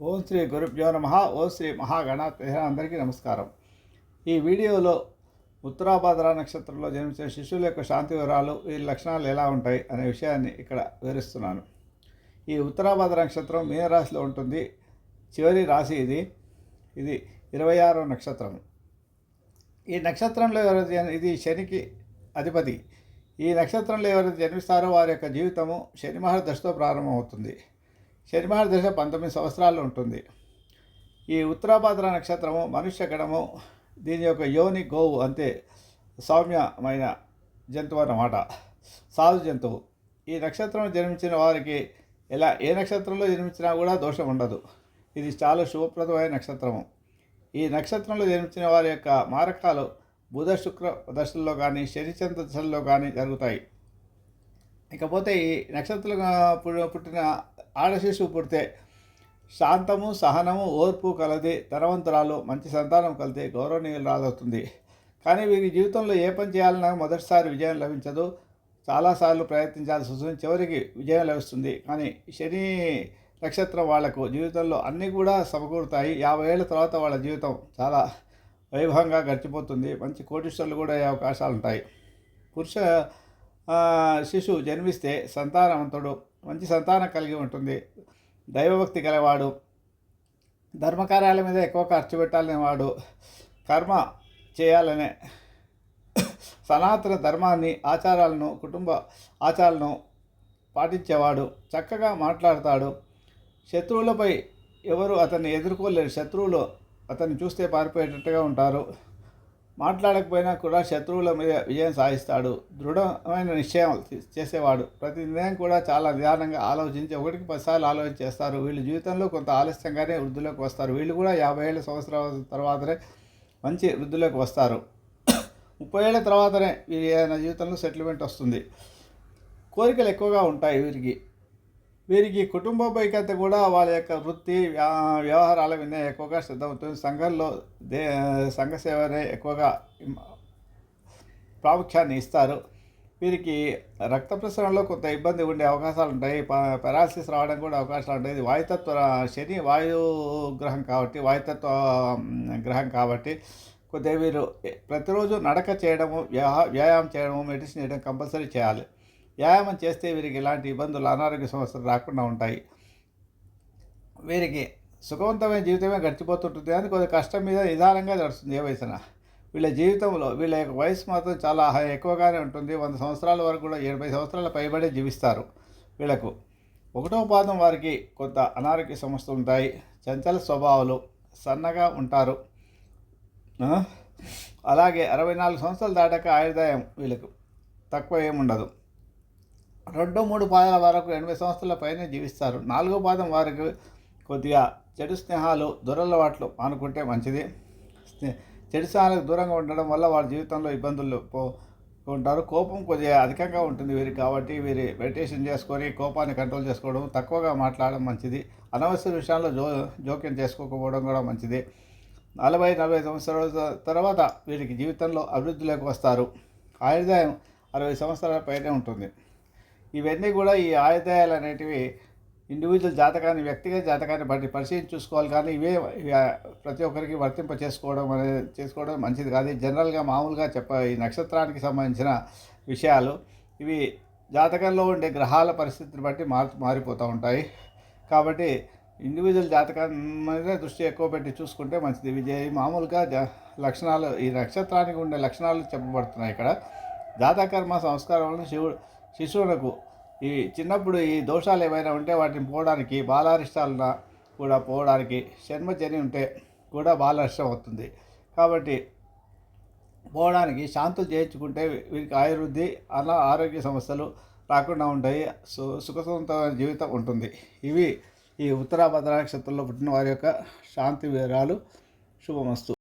ఓం శ్రీ గురుభ్యో నమ. ఓం శ్రీ మహాగణాధ అందరికీ నమస్కారం. ఈ వీడియోలో ఉత్తరాభాద్ర నక్షత్రంలో జన్మించిన శిశువుల యొక్క శాంతి వివరాలు వీరి లక్షణాలు ఎలా ఉంటాయి అనే విషయాన్ని ఇక్కడ వివరిస్తున్నాను. ఈ ఉత్తరాభాద్ర నక్షత్రం మీనరాశిలో ఉంటుంది. చివరి రాశి ఇది. ఇది ఇరవై ఆరో నక్షత్రం. ఈ నక్షత్రంలో ఎవరు ఇది శనికి అధిపతి. ఈ నక్షత్రంలో ఎవరైతే జన్మిస్తారో వారి యొక్క జీవితము శని మహర్దశతో ప్రారంభమవుతుంది. శని దశ పంతొమ్మిది సంవత్సరాలు ఉంటుంది. ఈ ఉత్తరాభాద్ర నక్షత్రము మనుష్య గణము దీని యొక్క యోని గోవు అంతే సౌమ్యమైన జంతువు అన్నమాట. సాధు జంతువు. ఈ నక్షత్రం జన్మించిన వారికి ఎలా ఏ నక్షత్రంలో జన్మించినా కూడా దోషం ఉండదు. ఇది చాలా శుభప్రదమైన నక్షత్రము. ఈ నక్షత్రంలో జన్మించిన వారి యొక్క మారకాలు బుధ శుక్ర దశల్లో కానీ శనిచంద్ర దశల్లో కానీ జరుగుతాయి. ఇకపోతే ఈ నక్షత్రంలో పుట్టిన ఆడశిశువు పుడితే శాంతము సహనము ఓర్పు కలది ధనవంతురాలు మంచి సంతానం కలితే గౌరవనీయురాలవుతుంది కానీ వీరి జీవితంలో ఏ పని చేయాలన్నా మొదటిసారి విజయం లభించదు. చాలాసార్లు ప్రయత్నించాల్సి వస్తుంది. చివరికి విజయం లభిస్తుంది. కానీ శని నక్షత్రం వాళ్ళకు జీవితంలో అన్నీ కూడా సమకూరుతాయి. యాభై ఏళ్ళ తర్వాత వాళ్ళ జీవితం చాలా వైభవంగా గడిచిపోతుంది. మంచి కోటీశ్వర్లు కూడా అయ్యే అవకాశాలు ఉంటాయి పురుష శిశువు జన్మిస్తే సంతానవంతుడు మంచి సంతానం కలిగి ఉంటుంది. దైవభక్తి గలవాడు ధర్మకార్యాల మీద ఎక్కువ ఖర్చు పెట్టాలనే వాడు కర్మ చేయాలనే సనాతన ధర్మాన్ని ఆచారాలను కుటుంబ ఆచారాలను పాటించేవాడు చక్కగా మాట్లాడతాడు. శత్రువులపై ఎవరు అతన్ని ఎదుర్కోలేరు. శత్రువులు అతన్ని చూస్తే పారిపోయేటట్టుగా ఉంటారు. మాట్లాడకపోయినా కూడా శత్రువుల మీద విజయం సాధిస్తాడు. దృఢమైన నిశ్చయం చేసేవాడు. ప్రతి నిర్ణయం కూడా చాలా నిదానంగా ఆలోచించి ఒకటికి పదిసార్లు ఆలోచన చేస్తారు. వీళ్ళు జీవితంలో కొంత ఆలస్యంగానే వృద్ధిలోకి వస్తారు. వీళ్ళు కూడా యాభై ఏళ్ళ సంవత్సరాల తర్వాతనే మంచి వృద్ధిలోకి వస్తారు. ముప్పై ఏళ్ళ తర్వాతనే వీరి ఏదైనా జీవితంలో సెటిల్మెంట్ వస్తుంది. కోరికలు ఎక్కువగా ఉంటాయి వీరికి. వీరికి కుటుంబ ఐక్యత కూడా వాళ్ళ యొక్క వృత్తి వ్యవహారాల మీద ఎక్కువగా శ్రద్ధ ఉంటుంది. సంఘంలో దే సంఘ సేవనే ఎక్కువగా ప్రాముఖ్యాన్ని ఇస్తారు. వీరికి రక్త ప్రసరణలో కొంత ఇబ్బంది ఉండే అవకాశాలు ఉంటాయి. పెరాలసిస్ రావడం కూడా అవకాశాలు ఉంటాయి. ఇది వాయుతత్వ శని వాయు గ్రహం కాబట్టి వాయుతత్వ గ్రహం కాబట్టి కొద్దిగా వీరు ప్రతిరోజు నడక చేయడము వ్యా- వ్యాయామం చేయడము మెడిసిన్ చేయడం కంపల్సరీ చేయాలి. వ్యాయామం చేస్తే వీరికి ఇలాంటి ఇబ్బందులు అనారోగ్య సమస్యలు రాకుండా ఉంటాయి. వీరికి సుఖవంతమైన జీవితమే గడిచిపోతుంటుంది. అని కొద్ది కష్టం మీద నిదానంగా నడుస్తుంది ఏ వయసున. వీళ్ళ జీవితంలో వీళ్ళ యొక్క వయసు మాత్రం చాలా ఎక్కువగానే ఉంటుంది. వంద సంవత్సరాల వరకు కూడా ఎనభై సంవత్సరాల పైబడే జీవిస్తారు వీళ్ళకు. ఒకటో పాదం వారికి కొంత అనారోగ్య సమస్యలు ఉంటాయి. చంచల స్వభావాలు సన్నగా ఉంటారు. అలాగే అరవై నాలుగు సంవత్సరాలు దాటాక ఆయుర్దాయం వీళ్ళకు తక్కువ ఏముండదు. రెండో మూడు పాదాల వరకు ఎనభై సంవత్సరాల పైనే జీవిస్తారు. నాలుగో పాదం వారికి కొద్దిగా చెడు స్నేహాలు దురలవాట్లు మానుకుంటే మంచిది. స్నే- చెడు స్నేహాలకు దూరంగా ఉండడం వల్ల వారి జీవితంలో ఇబ్బందులు పో ఉంటారు. కోపం కొద్దిగా అధికంగా ఉంటుంది వీరికి కాబట్టి వీరి మెడిటేషన్ చేసుకొని కోపాన్ని కంట్రోల్ చేసుకోవడం తక్కువగా మాట్లాడడం మంచిది. అనవసర విషయాల్లో జో జోక్యం చేసుకోకపోవడం కూడా మంచిది. నలభై నలభై సంవత్సరాల తర్వాత వీరికి జీవితంలో అభివృద్ధిలోకి వస్తారు. ఆయుర్దాయం అరవై సంవత్సరాల పైనే ఉంటుంది. ఇవన్నీ కూడా ఈ ఆయుధాయాలు అనేటివి ఇండివిజువల్ జాతకాన్ని వ్యక్తిగత జాతకాన్ని బట్టి పరిశీలించి చూసుకోవాలి. కానీ ఇవే ప్రతి ఒక్కరికి వర్తింప చేసుకోవడం అనేది చేసుకోవడం మంచిది కాదు. జనరల్గా మామూలుగా చెప్ప ఈ నక్షత్రానికి సంబంధించిన విషయాలు. ఇవి జాతకంలో ఉండే గ్రహాల పరిస్థితిని బట్టి మారు మారిపోతూ ఉంటాయి. కాబట్టి ఇండివిజువల్ జాతకాన్ని మీద దృష్టి ఎక్కువ పెట్టి చూసుకుంటే మంచిది. విజయ్ మామూలుగా జ లక్షణాలు ఈ నక్షత్రానికి ఉండే లక్షణాలు చెప్పబడుతున్నాయి ఇక్కడ. జాతకర్మ సంస్కారంలో శివుడు శిశువులకు ఈ చిన్నప్పుడు ఈ దోషాలు ఏమైనా ఉంటే వాటిని పోవడానికి బాలారిష్టాలన కూడా పోవడానికి జన్మజని ఉంటే కూడా బాలారిష్టం అవుతుంది. కాబట్టి పోవడానికి శాంతులు చేయించుకుంటే వీరికి ఆయుర్వృద్ధి అలా ఆరోగ్య సమస్యలు రాకుండా ఉంటాయి. సు సుఖసవంతమైన జీవితం ఉంటుంది. ఇవి ఈ ఉత్తరాభద్ర నక్షత్రంలో పుట్టిన వారి యొక్క శాంతి వివరాలు. శుభమస్తు.